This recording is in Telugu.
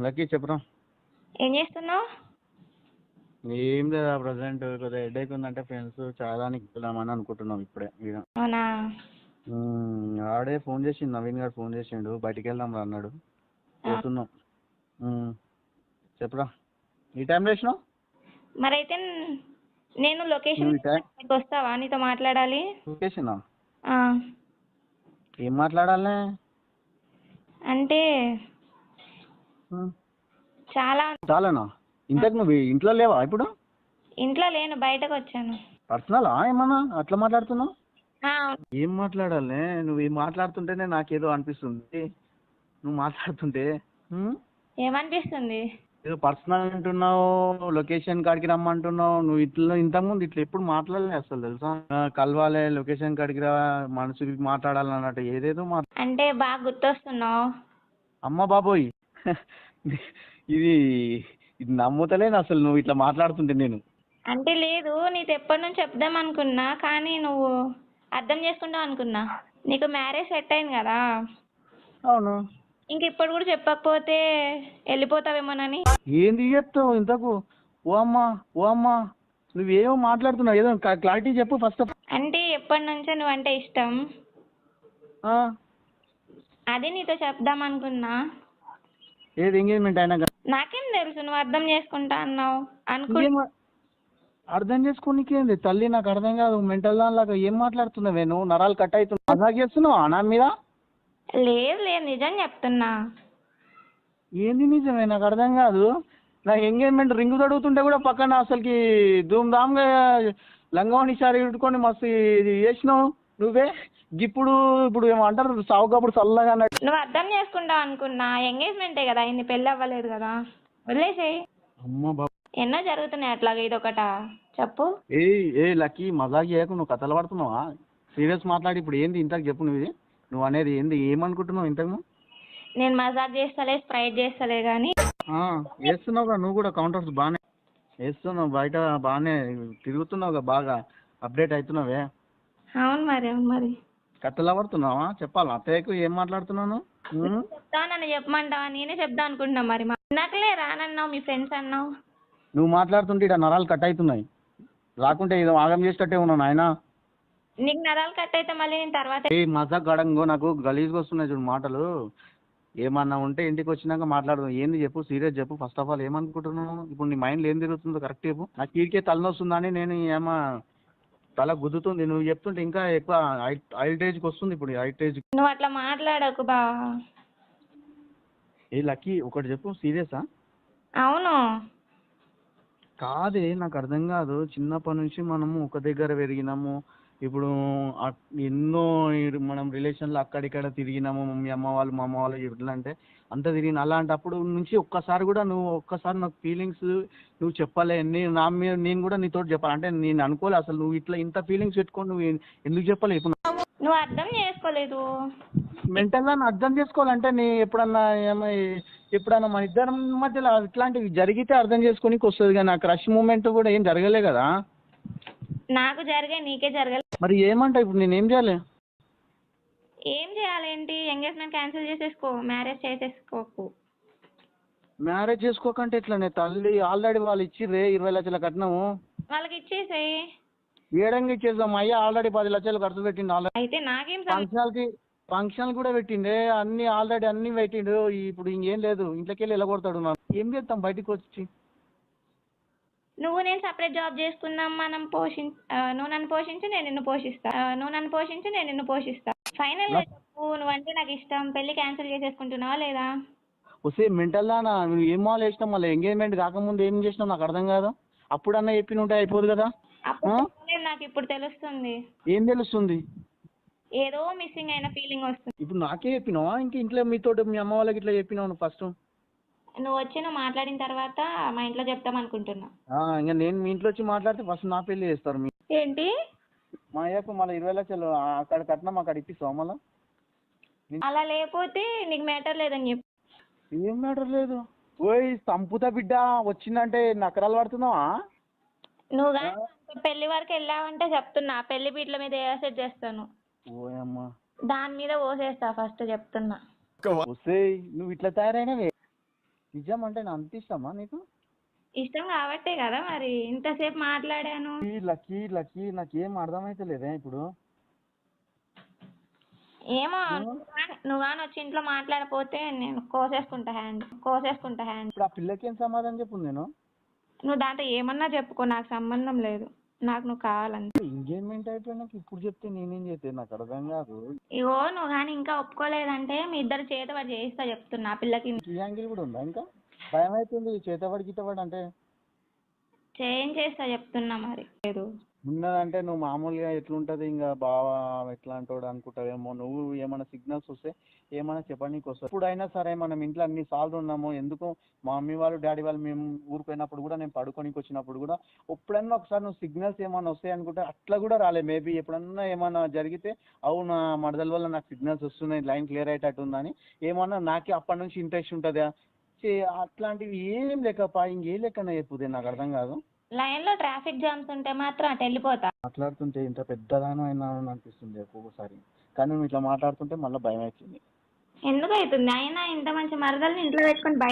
లక్కీ చెప్పరా ఏం చేస్తున్నావు? ఏం లేదా ప్రజెంట్ కొద్దిగా హెడేక్ ఉందంటే ఫ్రెండ్స్ చాలానికి వెళ్దామని అనుకుంటున్నాం ఇప్పుడే ఈడ. అవునా? ఆడే ఫోన్ చేసిండు నవీన్ గారు ఫోన్ చేసిండు బయటికి వెళ్దాం రా అన్నాడు. పోతున్నాం. ఉమ్, చెప్పరా ఈ టైంలో వేసినావు మరైతే నేను లొకేషన్ నువ్వు టైం వస్తావా? నీతో మాట్లాడాలి. లొకేషనా? ఆ, ఏం మాట్లాడాలి? అంటే చాలా చాలానా? ఇంతకు నువ్వు ఇంట్లో లేవా ఇప్పుడు? ఇంట్లో లేను బయటకు వచ్చాను. పర్సనలా ఏమన్నా? అట్లా మాట్లాడుతున్నావు? ఏం మాట్లాడాలి? నువ్వు ఏం మాట్లాడుతుంటేనే నాకేదో అనిపిస్తుంది. నువ్వు మాట్లాడుతుంటే? ఏమనిపిస్తుంది? ఏదో పర్సనల్ అంటున్నావు లొకేషన్ కాడికి రమ్మంటున్నావు నువ్వు ఇట్లా ఇంతకుముందు ఇట్లా ఎప్పుడు మాట్లాడలే అసలు తెలుసా? కలవాలి లొకేషన్ కాడికి రా మనసుకి మాట్లాడాలి అన్నట్టు ఏదేదో మా అంటే బాగా గుర్తొస్తున్నావు. అమ్మ బాబోయ్. ఇది ఇది నమ్ముతలేను అసలు నువ్వు ఇట్లా మాట్లాడుతుంటే నేను. అంటే లేదు నీతో ఎప్పటి నుంచి చెప్దాం అనుకున్నా కానీ నువ్వు అర్థం చేసుకుంటావు అనుకున్నా. నీకు మ్యారేజ్ సెట్ అయింది కదా. అవును. ఇంక ఇప్పుడు కూడా చెప్పకపోతే వెళ్ళిపోతావేమోనని. ఏంది చెప్తావు ఇంతకు? ఓ అమ్మ ఓ అమ్మ నువ్వేమో మాట్లాడుతున్నావు. ఏదో క్లారిటీ చెప్పు ఫస్ట్ అంటే ఎప్పటి నుంచో నువ్వంటే ఇష్టం. అది నీతో చెప్దాం అనుకున్నా. ఏది ఎంగేజ్మెంట్ అయినా నాకేం తెలుసు నువ్వు అర్థం చేసుకుంటా అన్నావు. అనుకు అర్థం చేసుకోనికేంది తల్లి నాకు అర్థం కాదు మెంటల్ దానిలాగా ఏం మాట్లాడుతున్నావే నువ్వు? నరాలు కట్ అవుతున్నావు మజాక్ చేస్తున్నావు నా మీద? లేదు లేదు నిజం చెప్తున్నా. ఏంది నిజమే? నాకు అర్థం కాదు. నా ఎంగేజ్మెంట్ రింగ్ తడుగుతుంటే కూడా పక్కన అసలుకి ధూమ్ ధామ్గా లంగావని సారి ఉట్టుకొని మస్తు ఇది చేసినావు. నువ్వే? ఇప్పుడు ఇప్పుడు ఏమో అంటారు సావుకప్పుడు చల్లగా అన్నట్టు. నువ్వు అర్థం చేసుకుంటావు అనుకున్నా. ఎంగేజ్మెంటే కదా అయింది పెళ్ళి అవ్వలేదు కదా. వదిలేసేయ్. అమ్మ బాబు ఎన్నో జరుగుతున్నాయి అట్లాగా ఇదొకట? చెప్పు. ఏ ఏ లక్కీ మజాక్ చేయకు నువ్వు కథలు పడుతున్నావా? సీరియస్ మాట్లాడి ఇప్పుడు ఏంది ఇంతకు చెప్పు నువ్వు ఇది. నువ్వు అనేది ఏంది? ఏమనుకుంటున్నావు ఇంతకు నేను మజాక్ చేస్తలే స్ప్రైట్ చేస్తలే కానీ వేస్తున్నావుగా నువ్వు కూడా కౌంటర్స్ బాగానే వేస్తున్నావు బయట బాగానే తిరుగుతున్నావుగా బాగా. అప్డేట్ అవుతున్నావే అవును మరి అవును మరి. కథలు పడుతున్నావా? చెప్పాలా? అత్తయ్యకు ఏం మాట్లాడుతున్నాను నన్ను చెప్పమంటావా? నేనే చెప్తా అనుకుంటున్నా మరి. నాకులే రానన్నావు మీ ఫ్రెండ్స్ అన్నావు. నువ్వు మాట్లాడుతుంటే ఇక్కడ నరాలు కట్ అవుతున్నాయి. రాకుంటే ఏదో ఆగం చేసేటట్టే ఉన్నాను ఆయన నీకు నరాలు కట్ అయితే మళ్ళీ నేను తర్వాత ఏ మజాక్ గడంగో నాకు గలీజ్గా వస్తున్నాయి చూడు మాటలు. ఏమన్నా ఉంటే ఇంటికి వచ్చినాక మాట్లాడదాం. ఏంది చెప్పు సీరియస్ చెప్పు. ఫస్ట్ ఆఫ్ ఆల్ ఏమనుకుంటున్నావు? ఇప్పుడు నీ మైండ్లో ఏం తిరుగుతుందో కరెక్ట్ చెప్పు. నాకు కీడికే తలనొస్తుందని నేను ఏమా తల గుద్దుతుంది. నువ్వు చెప్తుంటే ఇంకా ఎక్కువ హైటేజ్కి వస్తుంది ఇప్పుడు హైటేజ్ నువ్వు అట్లా మాట్లాడకు బా. ఏ లక్కీ ఒకటి చెప్పు. సీరియసా? అవును. కాదే నాకు అర్థం కాదు. చిన్నప్పటి నుంచి మనము ఒక దగ్గర పెరిగినాము. ఇప్పుడు ఎన్నో మనం రిలేషన్లో అక్కడిక్కడ తిరిగినాము మీ అమ్మ వాళ్ళు మా అమ్మ వాళ్ళు ఇట్లా అంటే అంత తిరిగిన. అలాంటప్పుడు నుంచి ఒక్కసారి కూడా నువ్వు ఒక్కసారి నాకు ఫీలింగ్స్ నువ్వు చెప్పలే. నేను నా మీద నేను కూడా నీతో చెప్పాలి. అంటే నేను అనుకోలే అసలు నువ్వు ఇట్లా ఇంత ఫీలింగ్స్ పెట్టుకొని నువ్వు ఎందుకు చెప్పలే ఇప్పుడు నువ్వు అర్థం చేసుకోలేదు. మెంటల్గా అర్థం చేసుకోవాలంటే నీ ఎప్పుడన్నా ఏమో ఎప్పుడన్నా మన ఇద్దరం మధ్యలో ఇట్లాంటివి జరిగితే అర్థం చేసుకోనికి వస్తుంది కానీ ఆ క్రష్ మూమెంట్ కూడా ఏం జరగలే కదా. నాకు జరిగే నీకే జరగలేదు మరి ఏమంటావు? ఇప్పుడు నేను ఏం చేయాలి ఏం చేయాలేంటి ఎంగేజ్మెంట్ క్యాన్సిల్ చేసేసుకో మ్యారేజ్ చేసేసుకోకు. మ్యారేజ్ చేసుకోకంటే ఇట్లానే తల్లి ఆల్రెడీ వాళ్ళు ఇచ్చిర్రే ఇరవై లక్షల కట్నము. వాళ్ళకి ఇచ్చేసేయి ఏడంగా ఇచ్చేసాం. అయ్యా ఆల్రెడీ పది లక్షలు ఖర్చు పెట్టిండు ఆల్రెడీ. అయితే నాకేం సం- ఫంక్షన్కి ఫంక్షన్ కూడా పెట్టిండే. అన్ని ఆల్రెడీ అన్ని పెట్టిండు. ఇప్పుడు ఇంకేం లేదు. ఇంట్లోకి వెళ్ళి వెళ్ళగొడతాడు నాకు ఏం చేస్తాం బయటికి వచ్చి. నువ్వు నేను సపరేట్ జాబ్ చేసుకుందాం మనం పోషి నువ్వు నన్ను పోషించు నేను నిన్ను పోషిస్తా. నువ్వు నన్ను పోషించు నేను నిన్ను పోషిస్తా. ఫైనల్ చెప్పు నువ్వంటే నాకు ఇష్టం. పెళ్ళి క్యాన్సిల్ చేసేసుకుంటున్నావా లేదా? వస్తే మెంటల్ దానా? నువ్వు ఏం మాల్ వేసినావు? మళ్ళీ ఎంగేజ్మెంట్ కాకముందు ఏం చేసినావు? నాకు అర్థం కాదు. అప్పుడన్నా చెప్పిన ఉంటే అయిపోదు కదా. అప్పుడు ఆ? చెప్పలేదు, నాకు ఇప్పుడు తెలుస్తుంది. ఏం తెలుస్తుంది? ఏదో మిస్సింగ్ అయిన ఫీలింగ్ వస్తుంది. ఇప్పుడు నాకే చెప్పినావా? ఇంక ఇంట్లో మీతో మీ అమ్మ వాళ్ళకి ఇట్లా చెప్పినావు ఫస్ట్ నువ్వు వచ్చి నువ్వు మాట్లాడిన తర్వాత మా ఇంట్లో చెప్తాం అనుకుంటున్నా. ఇంకా నేను మీ ఇంట్లో వచ్చి మాట్లాడితే ఫస్ట్ నా పెళ్ళి చేస్తారు మీ ఏంటి? మా అయ్యకు మళ్ళీ ఇరవై లక్షలు ఆ, అక్కడ కట్నం అక్కడ ఇప్పిస్తావా మళ్ళా? అలా లేకపోతే నీకు మ్యాటర్ లేదని చెప్పు. ఏం మ్యాటర్ లేదు? ఓయ్ సంపుతా బిడ్డ వచ్చిందంటే నకరాలు పడుతున్నావా? నువ్వు కానీ పెళ్ళి వరకు వెళ్ళావంటే చెప్తున్నా పెళ్ళి పీటల మీద ఏ సెట్ చేస్తాను? ఓయమ్మా. దాని మీద పోసేస్తా ఫస్ట్ చెప్తున్నా. నువ్వు ఇట్లా తయారైనవే? నిజం అంటే నా అంత ఇష్టమా నీకు? ఇష్టం కాబట్టే కదా మరి. ఇంతసేపు మాట్లాడాను. ఈ లక్కీ లక్కీ నాకేం అర్థమైతలేదే ఇప్పుడు. ఏమో నువ్వు? కానీ వచ్చి ఇంట్లో మాట్లాడపోతే నేను కోసేసుకుంటా హ్యాండ్ కోసేసుకుంటా హ్యాండ్. ఇప్పుడు ఆ పిల్లకి ఏం సమాధానం చెప్పు నేను? నువ్వు దాంతో ఏమన్నా చెప్పుకో నాకు సంబంధం లేదు. నాకు నువ్వు కావాలంతే ఎంగేజ్మెంట్ అయిపోయినాక ఇప్పుడు చెప్తే నేనేం చేస్తే నాకు అర్థం కాదు. ఇగో నువ్వు కానీ ఇంకా ఒప్పుకోలేదంటే మీ ఇద్దరు చేత వాడు చేయిస్తా చెప్తున్నా ఆ పిల్లకి. ఈ యాంగిల్ కూడా ఉందా ఇంకా? భయం అవుతుంది చేతబడి గిట్టబడి అంటే. చేయించేస్తా చెప్తున్నా మరి. లేదు. ఉన్నదంటే నువ్వు మామూలుగా ఎట్లుంటది? ఇంకా బావా ఎట్లా అంటాడు అనుకుంటావేమో నువ్వు ఏమైనా సిగ్నల్స్ వస్తే ఏమైనా చెప్పడానికి వస్తుంది. ఇప్పుడైనా సరే మనం ఇంట్లో అన్ని సార్లు ఉన్నాము. ఎందుకు? మా మమ్మీ వాళ్ళు డాడీ వాళ్ళు మేము ఊరిపోయినప్పుడు కూడా నేను పడుకోనికి వచ్చినప్పుడు కూడా ఎప్పుడన్నా ఒకసారి నువ్వు సిగ్నల్స్ ఏమైనా వస్తాయి అనుకుంటే అట్లా కూడా రాలే. మేబీ ఎప్పుడన్నా ఏమైనా జరిగితే అవును మడదల వల్ల నాకు సిగ్నల్స్ వస్తున్నాయి లైన్ క్లియర్ అయ్యేటట్టు ఉందని ఏమన్నా నాకే అప్పటి నుంచి ఇంట్రెస్ట్ ఉంటుందా? అట్లాంటివి ఏం లేకపా ఇంకేం లెక్కన చెప్పుదే నాకు అర్థం కాదు. లైన్లో ట్రాఫిక్ జామ్స్ ఉంటే మాత్రం అటు వెళ్ళిపోతా. మాట్లాడుతుంటే ఇంత పెద్దదానం అయినా అనిపిస్తుంది ఒక్కొక్కసారి. కానీ నువ్వు ఇట్లా మాట్లాడుతుంటే మళ్ళీ భయం అవుతుంది ఎందుకు అవుతుంది అయినా ఇంత మంచి మరదల్ని ఇంట్లో పెట్టుకొని బయట